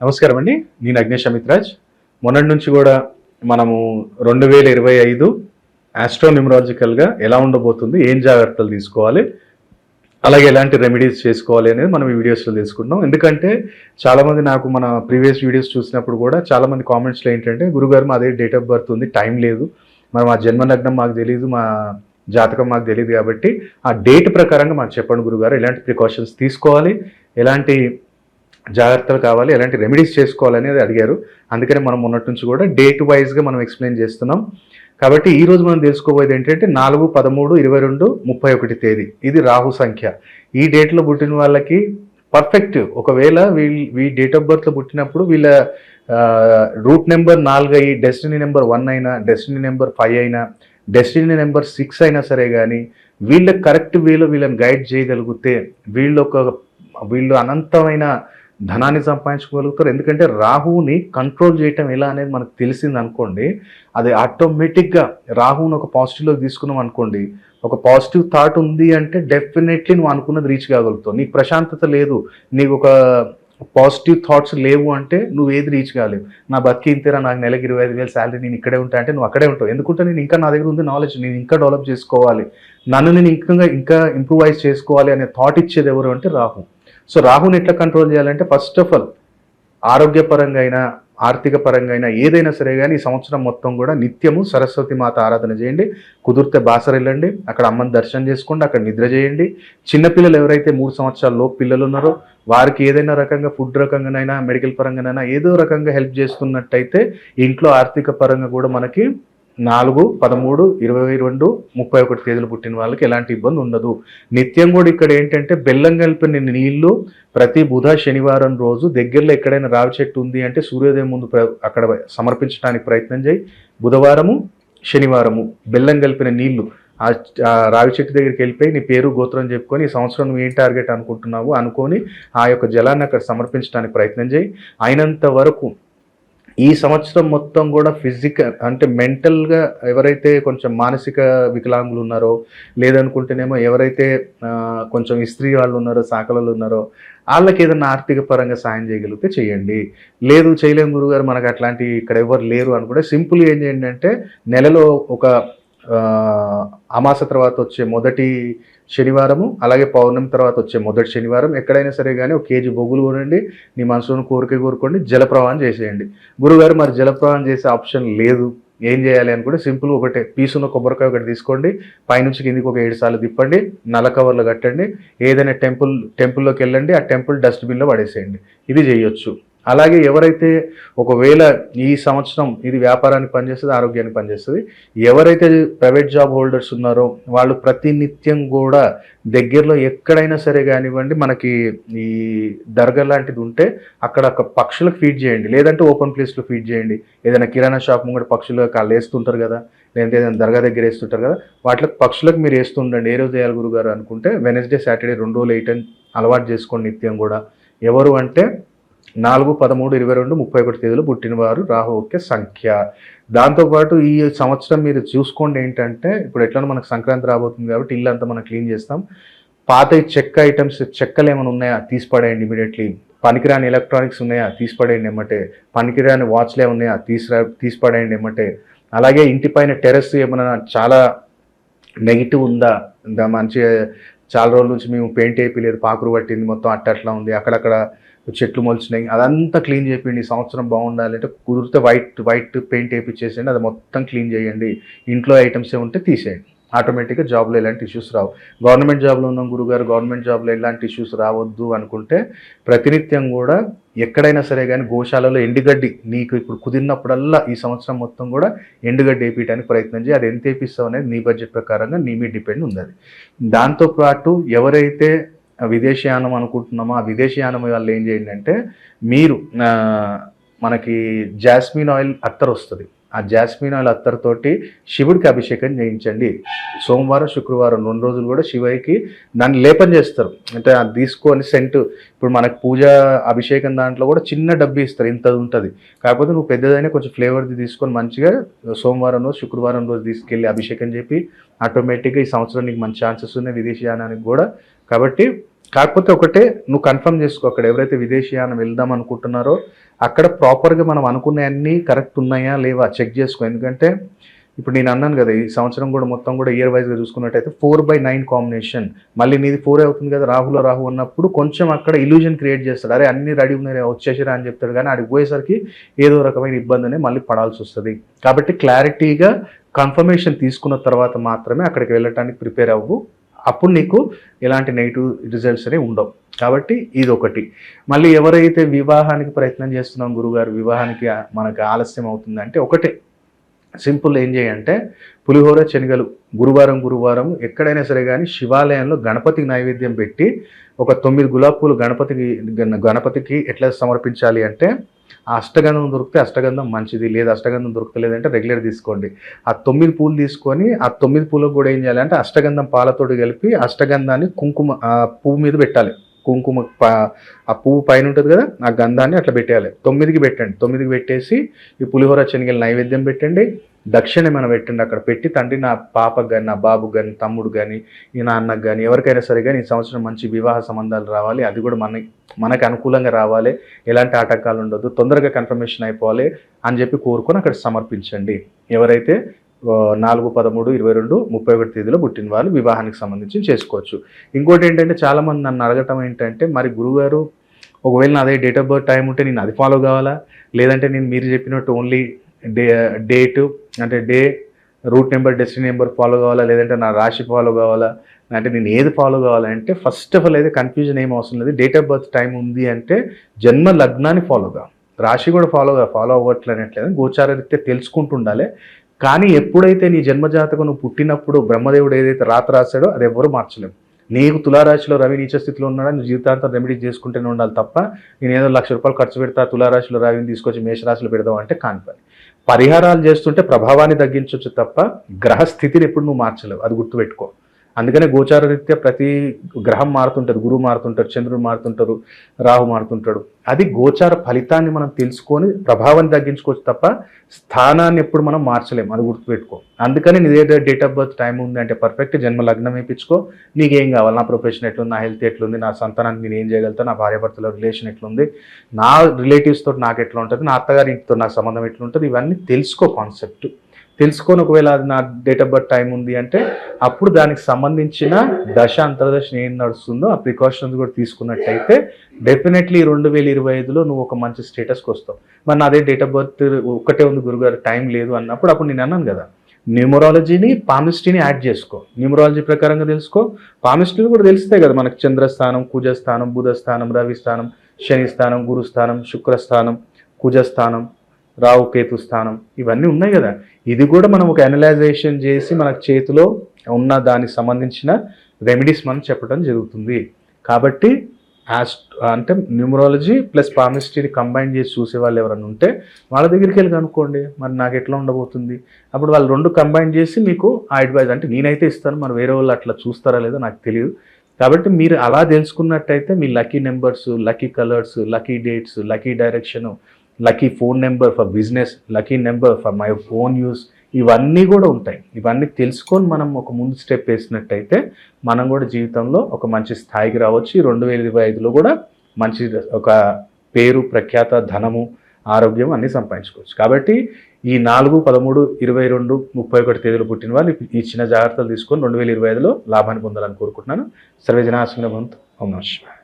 నమస్కారం అండి. నేను అగ్నేష్ అమిత్రాజ్ మొన్నటి నుంచి కూడా మనము రెండు వేల ఇరవై ఐదు ఆస్ట్రోనిమరాలజికల్గా ఎలా ఉండబోతుంది ఏం జాగ్రత్తలు తీసుకోవాలి అలాగే ఎలాంటి రెమెడీస్ చేసుకోవాలి అనేది మనం ఈ వీడియోస్లో తెలుసుకుంటున్నాం. ఎందుకంటే చాలామంది నాకు మన ప్రీవియస్ వీడియోస్ చూసినప్పుడు కూడా చాలామంది కామెంట్స్లో ఏంటంటే గురుగారు మాదే డేట్ ఆఫ్ బర్త్ ఉంది టైం లేదు. మరి మా జన్మలగ్నం మాకు తెలియదు మా జాతకం మాకు తెలియదు కాబట్టి ఆ డేట్ ప్రకారంగా మాకు చెప్పండి గురుగారు ఎలాంటి ప్రికాషన్స్ తీసుకోవాలి ఎలాంటి జాగ్రత్తలు కావాలి ఎలాంటి రెమెడీస్ చేసుకోవాలనేది అడిగారు. అందుకని మనం ఉన్నట్టు నుంచి కూడా డేట్ వైజ్గా మనం ఎక్స్ప్లెయిన్ చేస్తున్నాం. కాబట్టి ఈ రోజు మనం తెలుసుకోబోయేది ఏంటంటే నాలుగు పదమూడు ఇరవై రెండు ముప్పై ఒకటి తేదీ. ఇది రాహు సంఖ్య. ఈ డేట్లో పుట్టిన వాళ్ళకి పర్ఫెక్ట్ ఒకవేళ వీళ్ళ వీ డేట్ ఆఫ్ బర్త్లో పుట్టినప్పుడు వీళ్ళ రూట్ నెంబర్ నాలుగు అయ్యి డెస్టినీ నెంబర్ వన్ అయినా డెస్టినీ నెంబర్ ఫైవ్ అయినా డెస్టినీ నెంబర్ సిక్స్ అయినా సరే కానీ వీళ్ళ కరెక్ట్ వేలో వీళ్ళని గైడ్ చేయగలిగితే వీళ్ళు ఒక వీళ్ళు అనంతమైన ధనాన్ని సంపాదించుకోగలుగుతారు. ఎందుకంటే రాహువుని కంట్రోల్ చేయటం ఎలా అనేది మనకు తెలిసింది అనుకోండి అది ఆటోమేటిక్గా రాహువుని ఒక పాజిటివ్లో తీసుకున్నాం అనుకోండి ఒక పాజిటివ్ థాట్ ఉంది అంటే డెఫినెట్లీ నువ్వు అనుకున్నది రీచ్ కాగలుగుతావు. నీకు ప్రశాంతత లేదు నీకు ఒక పాజిటివ్ థాట్స్ లేవు అంటే నువ్వు ఏది రీచ్ కాలేవు. నా బతికి ఇంతేరా నాకు నెలకి ఇరవై ఐదు వేలు శాలరీ నేను ఇక్కడే ఉంటా అంటే నువ్వు అక్కడే ఉంటావు. ఎందుకంటే నేను ఇంకా నా దగ్గర ఉంది నాలెడ్జ్ నేను ఇంకా డెవలప్ చేసుకోవాలి. నన్ను నేను ఇంకా ఇంకా ఇంప్రూవైజ్ చేసుకోవాలి అనే థాట్ ఇచ్చేది ఎవరు అంటే రాహు. సో రాహుని ఎట్లా కంట్రోల్ చేయాలంటే ఫస్ట్ ఆఫ్ ఆల్ ఆరోగ్యపరంగా అయినా ఆర్థిక పరంగా అయినా ఏదైనా సరే కానీ ఈ సంవత్సరం మొత్తం కూడా నిత్యము సరస్వతి మాత ఆరాధన చేయండి. కుదిరితే బాసర వెళ్ళండి అక్కడ అమ్మని దర్శనం చేసుకోండి అక్కడ నిద్ర చేయండి. చిన్నపిల్లలు ఎవరైతే మూడు సంవత్సరాల లోపు పిల్లలు ఉన్నారో వారికి ఏదైనా రకంగా ఫుడ్ రకంగానైనా మెడికల్ పరంగానైనా ఏదో రకంగా హెల్ప్ చేస్తున్నట్టయితే ఇంట్లో ఆర్థిక పరంగా కూడా మనకి నాలుగు పదమూడు ఇరవై రెండు ముప్పై ఒకటి తేదీలు పుట్టిన వాళ్ళకి ఎలాంటి ఇబ్బంది ఉండదు. నిత్యం కూడా ఇక్కడ ఏంటంటే బెల్లం కలిపిన నీళ్ళు ప్రతి బుధ శనివారం రోజు దగ్గరలో ఎక్కడైనా రావి చెట్టు ఉంది అంటే సూర్యోదయం ముందు ప్ర- అక్కడ సమర్పించడానికి ప్రయత్నం చేయి. బుధవారము శనివారము బెల్లం కలిపిన నీళ్ళు ఆ ఆ రావి చెట్టు దగ్గరికి వెళ్ళిపోయి నీ పేరు గోత్రం చెప్పుకొని ఈ సంవత్సరం నువ్వు ఏం టార్గెట్ అనుకుంటున్నావు అనుకొని ఆ యొక్క జలాన్ని అక్కడ సమర్పించడానికి ప్రయత్నం చేయి. అయినంత వరకు ఈ సంవత్సరం మొత్తం కూడా ఫిజికల్ అంటే మెంటల్గా ఎవరైతే కొంచెం మానసిక వికలాంగులు ఉన్నారో లేదనుకుంటేనేమో ఎవరైతే కొంచెం ఇస్త్రీ వాళ్ళు ఉన్నారో సాకలలో ఉన్నారో వాళ్ళకి ఏదైనా ఆర్థిక పరంగా సాయం చేయగలిగితే చేయండి. లేదు చేయలేము గురుగారు మనకు అట్లాంటి ఇక్కడ ఎవరు లేరు అనుకుంటే సింపుల్ ఏం చేయండి అంటే నెలలో ఒక అమాస తర్వాత వచ్చే మొదటి శనివారము అలాగే పౌర్ణమి తర్వాత వచ్చే మొదటి శనివారం. ఎక్కడైనా సరే కానీ ఒక కేజీ బొగ్గులు కొనండి నీ మనసును కోరిక కోరుకోండి జలప్రవాహం చేసేయండి. గురుగారు మరి జలప్రవాహం చేసే ఆప్షన్ లేదు. ఏం చేయాలి అనుకుంటే సింపుల్ ఒకటే పీసున్న కొబ్బరికాయ ఒకటి తీసుకోండి పైనుంచి కిందికి ఒక ఏడు సార్లు తిప్పండి నల్ల కవర్లు కట్టండి ఏదైనా టెంపుల్ టెంపుల్లోకి వెళ్ళండి ఆ టెంపుల్ డస్ట్బిన్లో పడేసేయండి. ఇది చేయొచ్చు. అలాగే ఎవరైతే ఒకవేళ ఈ సంవత్సరం ఇది వ్యాపారానికి పనిచేస్తుంది ఆరోగ్యానికి పనిచేస్తుంది ఎవరైతే ప్రైవేట్ జాబ్ హోల్డర్స్ ఉన్నారో వాళ్ళు ప్రతినిత్యం కూడా దగ్గరలో ఎక్కడైనా సరే కానివ్వండి మనకి ఈ దర్గా లాంటిది ఉంటే అక్కడ పక్షులకు ఫీడ్ చేయండి. లేదంటే ఓపెన్ ప్లేస్లో ఫీడ్ చేయండి. ఏదైనా కిరాణా షాప్ ముంగట పక్షులు కాళ్ళు వేస్తుంటారు కదా లేదంటే ఏదైనా దర్గా దగ్గర వేస్తుంటారు కదా వాటికి పక్షులకు మీరు వేస్తుండండి ఏ రోజు వేయాలి గురుగారు అనుకుంటే వెనస్డే సాటర్డే రెండు రోజులు వేయటం అలవాటు చేసుకోండి నిత్యం కూడా. ఎవరు అంటే నాలుగు పదమూడు ఇరవై రెండు ముప్పై ఒకటి తేదీలు పుట్టినవారు రాహు ఒకే సంఖ్య. దాంతోపాటు ఈ సంవత్సరం మీరు చూసుకోండి ఏంటంటే ఇప్పుడు ఎట్లా మనకు సంక్రాంతి రాబోతుంది కాబట్టి ఇల్లు అంతా మనం క్లీన్ చేస్తాం. పాత చెక్క ఐటమ్స్ చెక్కలు ఏమైనా ఉన్నాయా? తీసి పడేయండి ఇమీడియట్లీ. పనికిరాని ఎలక్ట్రానిక్స్ ఉన్నాయా? తీసి పడేయండి ఏమంటే పనికిరాని వాచ్లే ఉన్నాయా? తీసిరా తీసి పడేయండి ఏమంటే అలాగే ఇంటి పైన టెర్రస్ ఏమైనా చాలా నెగిటివ్ ఉందా? ఇంకా మంచి చాలా రోజుల నుంచి మేము పెయింట్ వేయలేదు పాకురు పట్టింది మొత్తం అట్ట అట్లా ఉంది అక్కడక్కడ చెట్లు మొలిచినాయి. అదంతా క్లీన్ చేయండి సంవత్సరం బాగుండాలి అంటే కుదిరితే వైట్ వైట్ పెయింట్ వేయించేసేయండి అది మొత్తం క్లీన్ చేయండి. ఇంట్లో ఐటమ్స్ ఏ ఉంటే తీసేయండి. ఆటోమేటిక్గా జాబ్లో ఎలాంటి ఇష్యూస్ రావు. గవర్నమెంట్ జాబ్లో ఉన్నాం గురుగారు. గవర్నమెంట్ జాబ్లో ఎలాంటి ఇష్యూస్ రావద్దు అనుకుంటే ప్రతినిత్యం కూడా ఎక్కడైనా సరే కానీ గోశాలలో ఎండుగడ్డి నీకు ఇప్పుడు కుదిరినప్పుడల్లా ఈ సంవత్సరం మొత్తం కూడా ఎండుగడ్డి వేపించడానికి ప్రయత్నం చేయి. అది ఎంత వేపిస్తావు అనేది నీ బడ్జెట్ ప్రకారంగా నీ మీద డిపెండ్ ఉంది అది దాంతోపాటు ఎవరైతే విదేశీయానం అనుకుంటున్నామో? ఆ విదేశీయానం వల్ల ఏం చేయండి అంటే మీరు మనకి జాస్మిన్ ఆయిల్ అత్తర్ వస్తుంది. ఆ జాస్మిన్ ఆయిల్ అత్తర్తోటి శివుడికి అభిషేకం చేయించండి. సోమవారం శుక్రవారం రెండు రోజులు కూడా శివయ్యకి దాన్ని లేపం చేస్తారు. అంటే అది తీసుకొని సెంట్ ఇప్పుడు మనకు పూజ అభిషేకం దాంట్లో కూడా చిన్న డబ్బి ఇస్తారు ఇంత ఉంటుంది. కాకపోతే నువ్వు పెద్దదైనా కొంచెం ఫ్లేవర్ది తీసుకొని మంచిగా సోమవారం రోజు శుక్రవారం రోజు తీసుకెళ్ళి అభిషేకం చెప్పి ఆటోమేటిక్గా ఈ సంవత్సరం నీకు మంచి ఛాన్సెస్ ఉన్నాయి విదేశీయానానికి కూడా. కాబట్టి కాకపోతే ఒకటే నువ్వు కన్ఫర్మ్ చేసుకో అక్కడ ఎవరైతే విదేశీయానం వెళ్దాం అనుకుంటున్నారో అక్కడ ప్రాపర్గా మనం అనుకునే కరెక్ట్ ఉన్నాయా లేవా చెక్ చేసుకో. ఎందుకంటే ఇప్పుడు నేను అన్నాను కదా ఈ సంవత్సరం కూడా మొత్తం కూడా ఇయర్ వైజ్గా చూసుకున్నట్టయితే ఫోర్ బై నైన్ కాంబినేషన్ మళ్ళీ నీది ఫోర్ అవుతుంది కదా రాహులో రాహు అన్నప్పుడు కొంచెం అక్కడ ఇల్యూజన్ క్రియేట్ చేస్తాడు. అరే అన్ని రెడీ ఉన్నాయి వచ్చేసిరా అని చెప్తాడు కానీ అడిగి పోయేసరికి ఏదో రకమైన ఇబ్బందిని మళ్ళీ పడాల్సి వస్తుంది. కాబట్టి క్లారిటీగా కన్ఫర్మేషన్ తీసుకున్న తర్వాత మాత్రమే అక్కడికి వెళ్ళటానికి ప్రిపేర్ అవ్వు. అప్పుడు నీకు ఎలాంటి నెగిటివ్ రిజల్ట్స్ అనేవి ఉండవు. కాబట్టి ఇది ఒకటి మళ్ళీ ఎవరైతే వివాహానికి ప్రయత్నం చేస్తున్నాం గురుగారు వివాహానికి మనకు ఆలస్యం అవుతుందంటే ఒకటే. సింపుల్ ఏం చేయంటే పులిహోర శనగలు గురువారం గురువారం ఎక్కడైనా సరే కానీ శివాలయంలో గణపతికి నైవేద్యం పెట్టి ఒక తొమ్మిది గులాబ్ పూలు గణపతికి గణపతికి ఎట్లా సమర్పించాలి అంటే ఆ అష్టగంధం దొరికితే అష్టగంధం మంచిది లేదా అష్టగంధం దొరకలేదంటే రెగ్యులర్ తీసుకోండి. ఆ తొమ్మిది పూలు తీసుకొని ఆ తొమ్మిది పూలకు కూడా ఏం చేయాలంటే అష్టగంధం పాలతోటి కలిపి అష్టగంధాన్ని కుంకుమ పువ్వు మీద పెట్టాలి. కుంకుమ ఆ పువ్వు పైన ఉంటుంది కదా ఆ గంధాన్ని అట్లా పెట్టేయాలి. తొమ్మిదికి పెట్టండి. తొమ్మిదికి పెట్టేసి ఈ పులిహోర శనగలు నైవేద్యం పెట్టండి. దక్షిణ మనం పెట్టండి అక్కడ పెట్టి తండ్రి నా పాపకు కానీ నా బాబు కానీ తమ్ముడు కానీ ఈ నాన్నకు కానీ ఎవరికైనా సరే కానీ ఈ సంవత్సరం మంచి వివాహ సంబంధాలు రావాలి. అది కూడా మన మనకు అనుకూలంగా రావాలి. ఎలాంటి ఆటంకాలు ఉండదు తొందరగా కన్ఫర్మేషన్ అయిపోవాలి అని చెప్పి కోరుకొని అక్కడ సమర్పించండి. ఎవరైతే నాలుగు పదమూడు ఇరవై రెండు ముప్పై ఒకటి తేదీలో పుట్టిన వాళ్ళు వివాహానికి సంబంధించి చేసుకోవచ్చు. ఇంకోటి ఏంటంటే చాలామంది నన్ను అడగటం ఏంటంటే మరి గురుగారు ఒకవేళ నా అదే డేట్ ఆఫ్ బర్త్ టైం ఉంటే నేను అది ఫాలో కావాలా? లేదంటే నేను మీరు చెప్పినట్టు ఓన్లీ డే డేటు అంటే day root number destiny number follow కావాలా? లేదంటే నా రాశి ఫాలో కావాలా? అంటే నేను ఏది ఫాలో కావాలంటే ఫస్ట్ ఆఫ్ ఆల్ అయితే కన్ఫ్యూజన్ ఏం అవసరం లేదు. డేట్ ఆఫ్ బర్త్ టైం ఉంది అంటే జన్మ లగ్నాన్ని ఫాలో కావాలి. రాశి కూడా ఫాలో ఫాలో అవ్వట్లనట్లేదు గోచార రీత్యా తెలుసుకుంటుండాలి కానీ ఎప్పుడైతే నీ జన్మజాతకం నువ్వు పుట్టినప్పుడు బ్రహ్మదేవుడు ఏదైతే రాత రాశాడో అది ఎవరు మార్చలేము నీకు తులారాశిలో రవి నీచ స్థితిలో ఉన్నాడా? నువ్వు జీవితాంతం రెమెడీ చేసుకుంటూనే ఉండాలి తప్ప నేను ఏదో లక్ష రూపాయలు ఖర్చు పెడతా తులారాశిలో రవిని తీసుకొచ్చి మేషరాశిలో పెడదాం అంటే కాని పని. పరిహారాలు చేస్తుంటే ప్రభావాన్ని తగ్గించవచ్చు తప్ప గ్రహ స్థితిని ఎప్పుడు నువ్వు మార్చలేవు. అది గుర్తుపెట్టుకో. అందుకనే గోచార రీత్యా ప్రతి గ్రహం మారుతుంటుంది గురువు మారుతుంటారు చంద్రుడు మారుతుంటారు రాహు మారుతుంటాడు. అది గోచార ఫలితాన్ని మనం తెలుసుకొని ప్రభావాన్ని తగ్గించుకోవచ్చు తప్ప స్థానాన్ని ఎప్పుడు మనం మార్చలేము. అది గుర్తుపెట్టుకో. అందుకని నీ డేట్ ఆఫ్ బర్త్ టైం ఉంది అంటే పర్ఫెక్ట్ జన్మ లగ్నం వేయించుకో. నీకేం కావాలి? నా ప్రొఫెషన్ ఎట్లుంది? నా హెల్త్ ఎట్లుంది? నా సంతానాన్ని నేను ఏం చేయగలుగుతా? నా భార్యాభర్తల రిలేషన్ ఎట్లుంది? నా రిలేటివ్స్ తోటి నాకు ఎట్లా ఉంటుంది? నా అత్తగారి ఇంటితో నాకు సంబంధం ఎట్లుంటుంది? ఇవన్నీ తెలుసుకో కాన్సెప్ట్. తెలుసుకొని ఒకవేళ అది నా డేట్ ఆఫ్ బర్త్ టైం ఉంది అంటే అప్పుడు దానికి సంబంధించిన దశ అంతర్దశ ఏం నడుస్తుందో ఆ ప్రికాషన్స్ కూడా తీసుకున్నట్టయితే డెఫినెట్లీ రెండు వేల ఇరవై ఐదులో నువ్వు ఒక మంచి స్టేటస్కి వస్తావు. మరి అదే డేట్ ఆఫ్ బర్త్ ఒక్కటే ఉంది గురుగారు టైం లేదు అన్నప్పుడు అప్పుడు నేను అన్నాను కదా న్యూమరాలజీని పామిస్ట్రీని యాడ్ చేసుకో. న్యూమరాలజీ ప్రకారంగా తెలుసుకో. పామిస్ట్రీలు కూడా తెలుస్తాయి కదా మనకు చంద్రస్థానం కుజస్థానం బుధస్థానం రవిస్థానం శనిస్థానం గురుస్థానం శుక్రస్థానం కుజస్థానం రావు కేతు స్థానం. ఇవన్నీ ఉన్నాయి కదా. ఇది కూడా మనం ఒక అనలైజేషన్ చేసి మన చేతిలో ఉన్న దానికి సంబంధించిన రెమెడీస్ మనం చెప్పడం జరుగుతుంది. కాబట్టి అంటే న్యూమరాలజీ ప్లస్ పామిస్ట్రీని కంబైన్ చేసి చూసే వాళ్ళు ఎవరైనా ఉంటే వాళ్ళ దగ్గరికి వెళ్ళి కనుక్కోండి. మరి నాకు ఎట్లా ఉండబోతుంది? అప్పుడు వాళ్ళు రెండు కంబైన్ చేసి మీకు ఆ అడ్వైజ్ అంటే నేనైతే ఇస్తాను మరి వేరే వాళ్ళు అట్లా చూస్తారా లేదో నాకు తెలియదు. కాబట్టి మీరు అలా తెలుసుకున్నట్టయితే మీ lucky numbers lucky colours lucky dates lucky direction lucky phone number for business lucky number for my phone use ఇవన్నీ కూడా ఉంటాయి. ఇవన్నీ తెలుసుకొని మనం ఒక ముందు స్టెప్ వేసినట్టయితే మనం కూడా జీవితంలో ఒక మంచి స్థాయికి రావచ్చు. రెండు వేల ఇరవై ఐదులో కూడా మంచి ఒక పేరు ప్రఖ్యాత ధనము ఆరోగ్యం అన్నీ సంపాదించుకోవచ్చు. కాబట్టి ఈ నాలుగు పదమూడు ఇరవై రెండు ముప్పై ఒకటి తేదీలు పుట్టిన వాళ్ళు ఈ చిన్న జాగ్రత్తలు తీసుకొని రెండు వేల ఇరవై ఐదులో లాభాన్ని పొందాలని కోరుకుంటున్నాను. సర్వజనాశంగా ఓం నమస్కారం